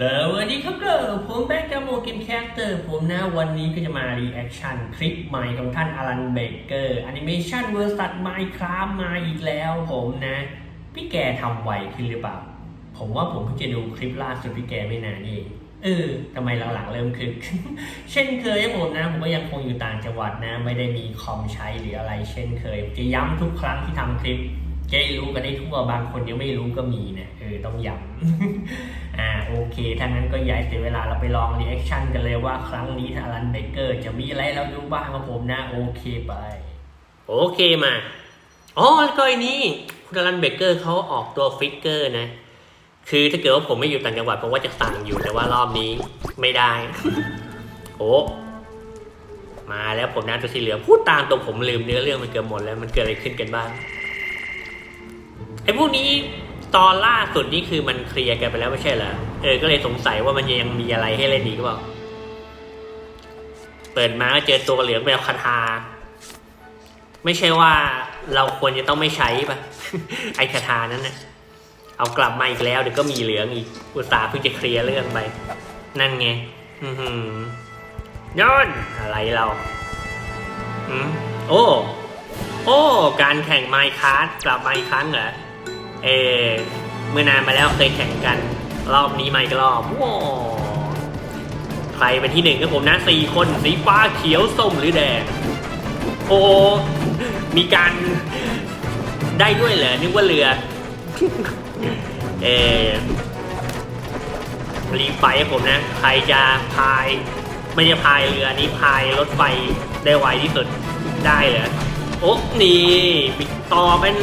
แล้ววันนี้ครับเด้อผมแบงค์กาโมเกมแคสเตอร์ผมนะวันนี้ก็จะมารีแอคชั่นคลิปใหม่ของท่านอลันเบเกอร์แอนิเมชันเวอร์สัตไมค์คราฟมาอีกแล้วผมนะ พี่แกทำไวขึ้นหรือเปล่า ผมว่าผมเพิ่งจะดูคลิปล่าสุดพี่แกไม่นานนี่เองเออทำไมหลังๆเริ่มคึก เช่นเคยผมนะ ผมก็ยังคงอยู่ต่างจังหวัดนะ ไม่ได้มีคอมใช้หรืออะไร เช่นเคย จะย้ำทุกครั้งที่ทำคลิปจะได้รู้กันได้ทั่วบางคนยังไม่รู้ก็มีนะเออต้องย้ำ อ่าโอเคถ้างั้นก็ย้ายเสียเวลาเราไปลองรีแอคชั่นกันเลยว่าครั้งนี้ทารันเบเกอร์จะมีอะไรให้เราดูบ้างครับผมนะโอเคไป โอเคมาอ๋อแล้วก็ไอ้นี้คุณอลันเบเกอร์เขาออกตัวฟิกเกอร์นะ คือถ้าเกิดว่าผมไม่อยู่ต่างจังหวัดผมว่าจะสั่งอยู่แต่ว่ารอบนี้ไม่ได้ โอ้มาแล้วผมนะตัวสีเหลืองพูดตามตัวผมลืมเนื้อเรื่องมันเกือบหมดแล้วมันเกิดอะไรขึ้นกันบ้างไอ้พวกนี้ ตอนล่าสุดนี่คือมันเคลียร์กันไปแล้วไม่ใช่เหรอ เออ ก็เลยสงสัยว่ามันยังมีอะไรให้เล่นอีกหรือเปล่า เปิดมาก็เจอตัวเหลืองแบบคาถาไม่ใช่ว่าเราควรจะต้องไม่ใช้ปะไอคาถานั้นนะเอากลับมาอีกแล้วเดี๋ยวก็มีเหลืองอีก อุตส่าห์เพิ่งจะเคลียร์เรื่องไป นั่นไง อือหือยอนอะไรเราอืมโอ้ โอ้ การแข่งไมค์คาร์ดกลับมาอีกครั้งเหรอ เออเมื่อนานมาแล้วเคยแข่งกันรอบนี้มาอีกรอบว้าวใครเป็นที่หนึ่งก็ผมนะสี่คนสีฟ้าเขียวส้มหรือแดง โอ้ มีการได้ด้วยเหรอนึกว่าเรือ เออรีบไปให้ผมนะ ใครจะพาย ไม่จะพายเรือนี้พายรถไฟได้ไวที่สุดได้เหรอโอ้นี่ปิดต่อเป็น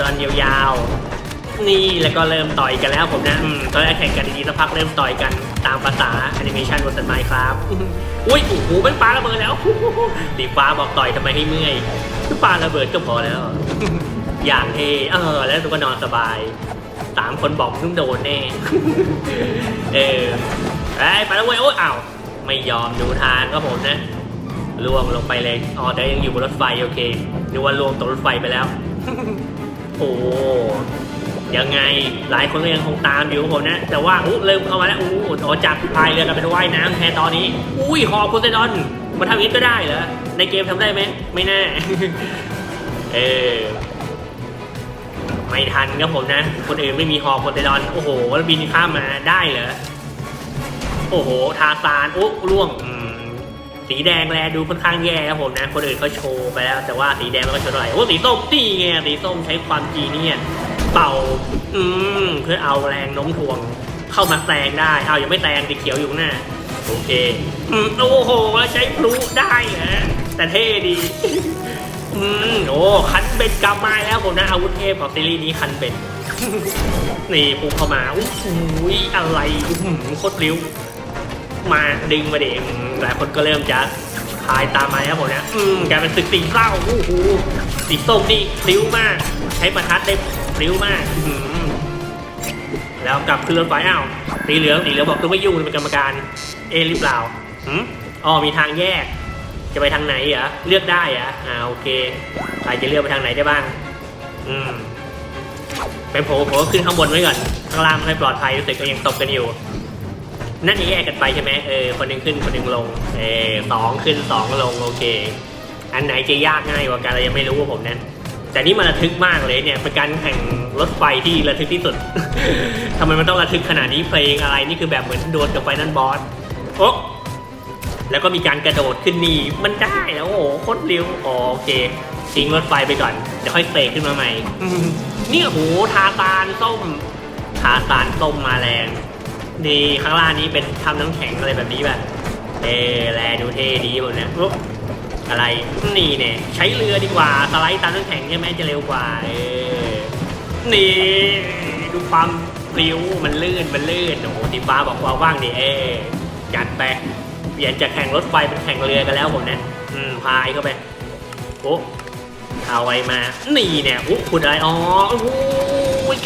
ตอนยาวๆ นี่แล้วก็เริ่มต่อยกันแล้วผมนะอืมตอนแรกแข่งกันดีๆสักพักเริ่มต่อยกันตามภาษาแอนิเมชันบนต้นไม้ครับอุ้ยโอ้โหเป็นปลาระเบิดแล้วสีฟ้าบอกต่อยทำไมให้เมื่อยคือปลาระเบิดก็พอแล้ว อย่างเทเออ แล้วตัวก็นนอนสบายสามคนบอกมึงโดนแน่ เออไอ้ยไปแล้วเว้ยโอ้ยอ้าวไม่ยอมดูทางครับผมนะล่วงลงไปเลย อ๋อแต่ยังอยู่บนรถไฟ โอเคนึกว่าล่วงตกรถไฟไปแล้ว โอ้ยังไงหลายคนก็ยังคงตามอยู่ครับผมนะ แต่ว่าอู้เริ่มเข้ามาแล้วอู้อจากพายเรือกันเป็นว่ายน้ำแทนตอนนี้ อุ้ยฮอโพไซดอนมันทำอย่างนี้ก็ได้เหรอในเกมทำได้ไหมไม่แน่เออไม่ทันครับผมนะ คนอื่นไม่มีฮอโพไซดอนโอ้โหแล้วบินข้ามมาได้เหรอโอ้โหทาซานโอ้ล่วงอืม สีแดงแลดูค่อนข้างแย่ครับผมนะ คนอื่นเขาโชว์ไปแล้ว แต่ว่าสีแดงเราก็โชว์เท่าไรโอ้สีส้มนี่ไงสีส้มใช้ความจีเนี่ยเป่า อืมเพื่อเอาแรงโน้มถ่วงเข้ามาแซงได้เอายังไม่แซงสีเขียวอยู่หน้าโอเคอืมโอ้โหแล้วใช้พลุได้เหรอแต่เท่ดีอืมโอ้คันเบ็ดกลับมาแล้วผมนะอาวุธเทพของซีรีส์นี้คันเบ็ดนี่พุ่งเข้ามาอุ้ยอะไรอื้อหือโคตรเร็ว มาดึงมาเด็กหลายคนก็เริ่มจะคายตามมาครับผมนะอืมกลายเป็นศึกสีเศร้าโอ้โหสีส้มนี่พลิ้วมาก ใช้ประทัดได้พลิ้วมากอื้อหือแล้วกลับขึ้นรถไฟอ้าวสีเหลืองสีเหลืองบอกตัวไม่ยุ่งเป็นกรรมการ เอหรือเปล่าหืมอ๋อมีทางแยก จะไปทางไหนเหรอเลือกได้เหรออ่าโอเคใครจะเลือกไปทางไหนได้บ้าง อืมเป็นผมผมก็ขึ้นข้างบนไว้ก่อนข้างล่างไม่ปลอดภัยรู้สึกก็ยังตกกันอยู่ นั่นนี่แยกกันไปใช่ไหมเออคนหนึ่งขึ้นคนหนึ่งลงเออสองขึ้นสองลงโอเค อันไหนจะยากง่ายกว่ากันเรายังไม่รู้ว่าผมนะแต่นี่มันระทึกมากเลยเนี่ยเป็นการแข่งรถไฟที่ระทึกที่สุด ทำไมมันต้องระทึกขนาดนี้เพลงอะไรนี่คือแบบเหมือนโดนกับไฟนั่นบอสโอ๊ะแล้วก็มีการกระโดดขึ้นนี่มันได้แล้วโอ้โหโคตรเร็วโอเคทิ้งรถไฟไปก่อนเดี๋ยวค่อยเตะขึ้นมาใหม่เนี่ยโหทาตานส้ม ทาตานส้มมาแรง นี่ข้างล่างนี้เป็นทำน้ำแข็งอะไรแบบนี้แบบเอแลดูเท่ดีหมดเนี่ยอุ๊บอะไรนี่เนี่ยใช้เรือดีกว่าสไลด์ตามน้ำแข็งใช่ไหมจะเร็วกว่าเออนี่ดูความปลิวมันลื่นมันลื่นโอ้โหสีฟ้าบอกว่าว่างดิเออจัดไปเปลี่ยนจากแข่งรถไฟเป็นแข่งเรือกันแล้วผมเนี่ยอืมพายเข้าไปโอ้เอาไว้มานี่เนี่ยอุ๊ขุดอะไรอ๋อโอ้โห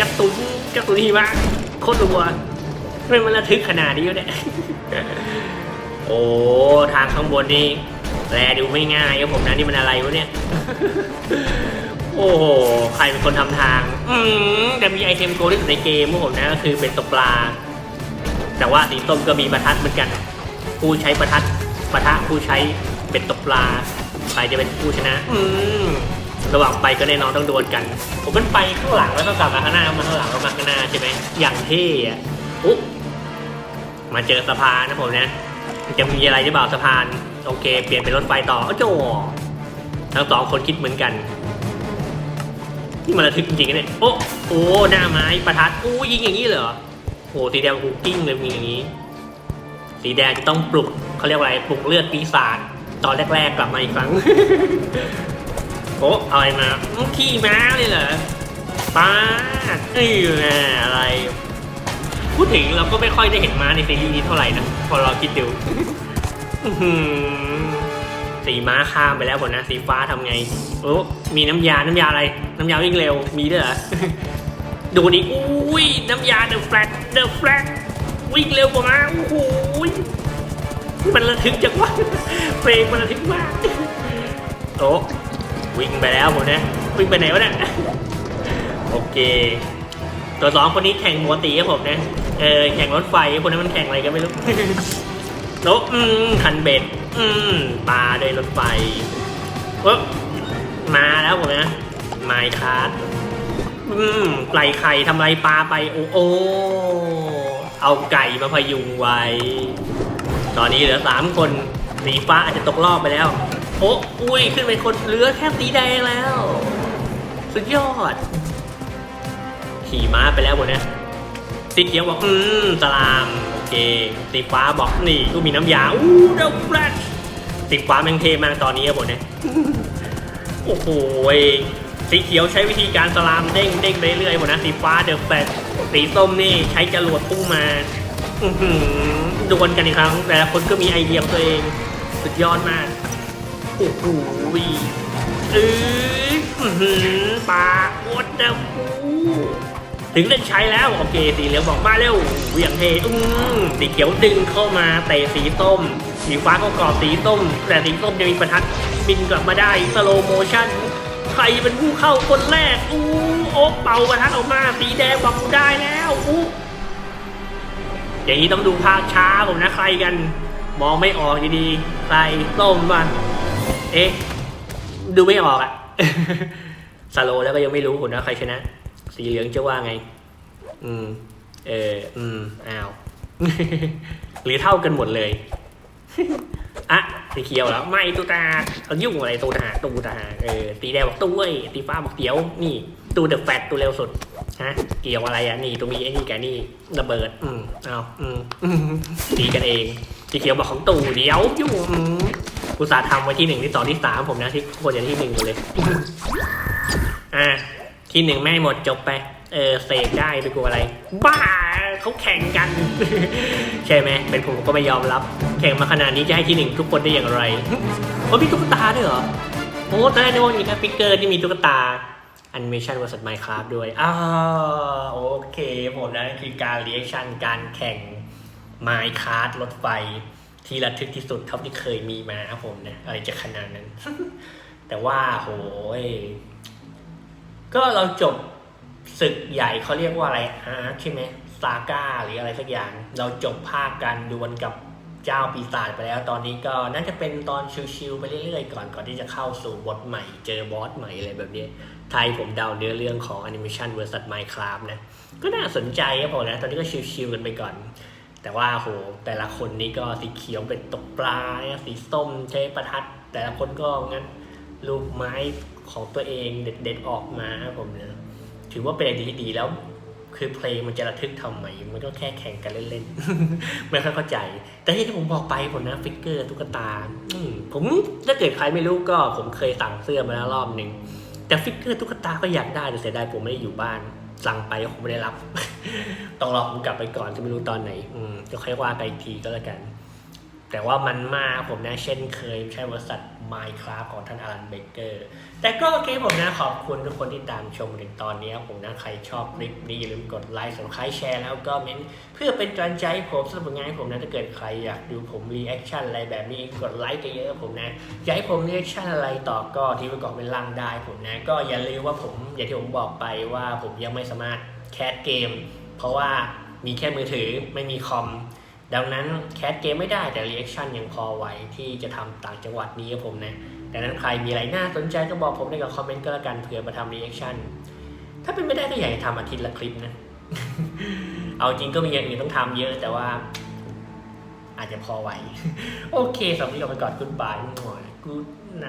กระตุนกระตุนทีมาโคตรรัว ทำไมมันระทึกขนาดนี้วเนี่ย โอ้ ทางข้างบนนี่แลดูไม่ง่ายครับผมนะนี่มันอะไรวะเนี่ย โอ้โห ใครเป็นคนทำทาง อืมแต่มีไอเทมโกลที่สุดในเกมครับผมนะก็คือเป็นตกปลา แต่ว่าสีส้มก็มีประทัดเหมือนกัน ผู้ใช้ประทัดประทะผู้ใช้เป็นตกปลา ใครจะเป็นผู้ชนะ อืมระหว่างไปก็แน่นอนต้องโดนกัน ผมมันไปข้างหลังแล้วก็กลับมาข้างหน้ามาข้างหลังแล้วมาข้างหน้าใช่ไหมอย่างเท่อะ อุ๊มาเจอสะพานนะผมนะจะมีอะไรจะบ่าสะพาน โอเค เปลี่ยนเป็นรถไฟต่อโอ้โจทั้งสองคนคิดเหมือนกันนี่มันระทึกจริงๆนเนี่ยโอ้โอ้หน้าไม้ประทัดอู้ยิงอย่างนี้เหรอโอ้สีแดงหูกิ้งเลยมีอย่างนี้ สีแดงจะต้องปลุกเขาเรียกว่าอะไรปลุกเลือดปีศาจตอนแรกๆกลับมาอีกครั้งโอ้เอาอะไรมาขี่ม้าเลยเหรอป้าเอ้ยอะไร พูดถึงเราก็ไม่ค่อยได้เห็นม้าในซีรีส์นี้เท่าไหร่นะ พอเราคิดดูสีม้าข้ามไปแล้วหมนะ สีฟ้าทำไงโอ้มีน้ำยา น้ำยาอะไร น้ำยาวิ่งเร็ว มีด้วยเหรอ ดูนี่อุ้ย น้ำยาเดอะแฟลตเดอะแฟลตวิ่งเร็วกว่าม้าโอ้โหมันระทึกจังวะเพลงมันระทึกมากโอ้วิ่งไปแล้วผมนะวิ่งไปไหนวะเนี่ยโอเค ตัวสองคนนี้แข่งปกติครับผมนะเออแข่งรถไฟคนนั้นมันแข่งอะไรกันไม่รู้โอ้อืมคันเบ็ด อืมปลาโดยรถไฟเอ๊บมาแล้วผมนะไมค์คาร์ดอืมไก่ไข่ทำไรปลาไปโอ้โอเอาไก่มาพยุงไว้ ตอนนี้เหลือสามคนสีฟ้าอาจจะตกรอบไปแล้ว โอ้อุ้ยขึ้นไปคนเหลือแค่สีแดงแล้ว สุดยอด ขี่ม้าไปแล้วหมดนะสีเขียวบอกอืมสลามโอเคสีฟ้าบอกนี่กูมีน้ำยาอู้ดอะแฟลชสีฟ้าแม่งเทมากตอนนี้ครับผมเนี่ยโอ้โหยสีเขียวใช้วิธีการสลามเด้งเด้งเรื่อยๆหมดนะสีฟ้าเดอะแฟลชสีส้มนี่ใช้จรวดพุ่งมาดวลกันอีกครั้ง แต่ละคนก็มีไอเดียของตัวเองสุดยอดมากโอ้โหเอ้ยอื้อหือปลาโคตรเดฟู ถึงได้ใช้แล้วโอเคสีเหลืองบอกมาเร็วเหวี่ยงเทอืมสีเขียวดึงเข้ามาเตะสีส้ม สีฟ้าก็กรอบสีส้ม แต่สีส้มจะมีประทัดบินกลับมาได้สโลโมชั่นใครเป็นผู้เข้าคนแรกอู้โอ๊กเป่าประทัดออกมา สีแดงบอกได้แล้วอู้อย่างนี้ต้องดูภาพช้าผมนะใครกัน มองไม่ออกดีๆใครส้มบ้างเอ๊ะดูไม่ออกอะสโลแล้วก็ยังไม่รู้ผลว่าใครชนะ สีเหลืองจะว่าไง อืม เออ อืม อ้าว หรือเท่ากันหมดเลยอะสีเขียวแล้ว ไม่ตูตาเขายุ่งอะไรตูตาตูตาเออ สีแดงบอกตู้เว้ยสีฟ้าบอกเขียว นี่ตูเดอะแฟตตูเร็วสุด ฮะ เกี่ยวอะไรอะ นี่ตัวมีไอ้นี่แกนี่ระเบิด อืมเอาอืมอืมตีกันเอง สีเขียวบอกของตู่เดี๋ยวยุ่งอืมอุตส่าห์ทำไว้ที่หนึ่งที่สองที่สามผมนะที่ควรจะที่หนึ่งหมดเลย อะ ที่หนึ่งไม่หมดจบไป เออเสกได้ไปกลัวอะไร บ้าเขาแข่งกัน ใช่ไหมเป็นผมก็ไม่ยอมรับ แข่งมาขนาดนี้จะให้ที่หนึ่งทุกคนได้อย่างไรโอ้มีตุ๊กตาด้วยเหรอโอ้ตอนแรกนึกว่ามีแค่ฟิกเกอร์ที่มีตุ๊กตาแอนิเมชันวอร์สัตไมคราฟด้วยอ่าโอเค ผมนะคือการเรียกชันการแข่งไมคราฟรถไฟ ที่ระทึกที่สุดเท่าที่เคยมีมาครับผมนะอะไรจะขนาดนั้น แต่ว่าโหย ก็เราจบศึกใหญ่เขาเรียกว่าอะไรอาร์ใช่ไหมซาก้าหรืออะไรสักอย่าง เราจบภาคการดวลกับเจ้าปีศาจไปแล้ว ตอนนี้ก็น่าจะเป็นตอนชิวๆไปเรื่อยๆก่อนก่อนที่จะเข้าสู่บทใหม่ เจอบอสใหม่อะไรแบบนี้ไทยผมเดาเนื้อเรื่องของ Animation vs Minecraft นะ ก็น่าสนใจครับผมนะ ตอนนี้ก็ชิวๆกันไปก่อน แต่ว่าโหแต่ละคนนี้ก็สีเขียวเป็นตกปลาสีส้มใช้ประทัด แต่ละคนก็งั้นลูกไม้ ของตัวเองเด็ดๆออกมาผมนะถือว่าเป็นไอเดียที่ดีแล้ว คือเพลงมันจะระทึกทำไมมันก็แค่แข่งกันเล่นๆไม่ค่อยเข้าใจ แต่ที่ผมบอกไปผมนะฟิกเกอร์ตุ๊กตาผมถ้าเกิดใครไม่รู้ก็ผมเคยสั่งเสื้อมาแล้วรอบหนึ่งแต่ฟิกเกอร์ตุ๊กตาก็อยากได้แต่เสียดายผมไม่ได้อยู่บ้านสั่งไปก็คงไม่ได้รับ ต้องรอผมกลับไปก่อนจะไม่รู้ตอนไหน อืมก็ค่อยว่ากันอีกทีก็แล้วกัน แต่ว่ามันมากผมนะเช่นเคยใช้บริษัท Minecraft ของท่านอลันเบเกอร์ แต่ก็โอเคผมนะขอบคุณทุกคนที่ตามชมถึงตอนนี้ผมนะใครชอบคลิปนี้อย่าลืมกดไลค์สำหรับใครแชร์แล้วก็เม้นเพื่อเป็นกำลังใจผมสำหรับผลงานของผมนะถ้าเกิดใครอยากดูผมรีแอคชั่นอะไรแบบนี้กดไลค์กันเยอะผมนะอยากให้ผมรีแอคชั่นอะไรต่อก็ที่ประกอบเป็นล่างได้ผมนะก็อย่าลืมว่าผมอย่างที่ผมบอกไปว่าผมยังไม่สามารถแคสเกม เพราะว่ามีแค่มือถือไม่มีคอม ดังนั้นแคสเกมไม่ได้แต่รีแอคชั่นยังพอไหวที่จะทำต่างจังหวัดนี้ครับผมนะดังนั้นใครมีอะไรน่าสนใจก็บอกผมในกับคอมเมนต์ก็แล้วกันเผื่อมาทำรีแอคชั่นถ้าเป็นไม่ได้ก็อยากจะทำอาทิตย์ละคลิปนะ เอาจริงก็มีอย่างอื่นต้องทำเยอะแต่ว่า อาจจะพอไหว โอเคสำหรับวันนี้ก็ไปก่อนกุดบายหน่อยกูไน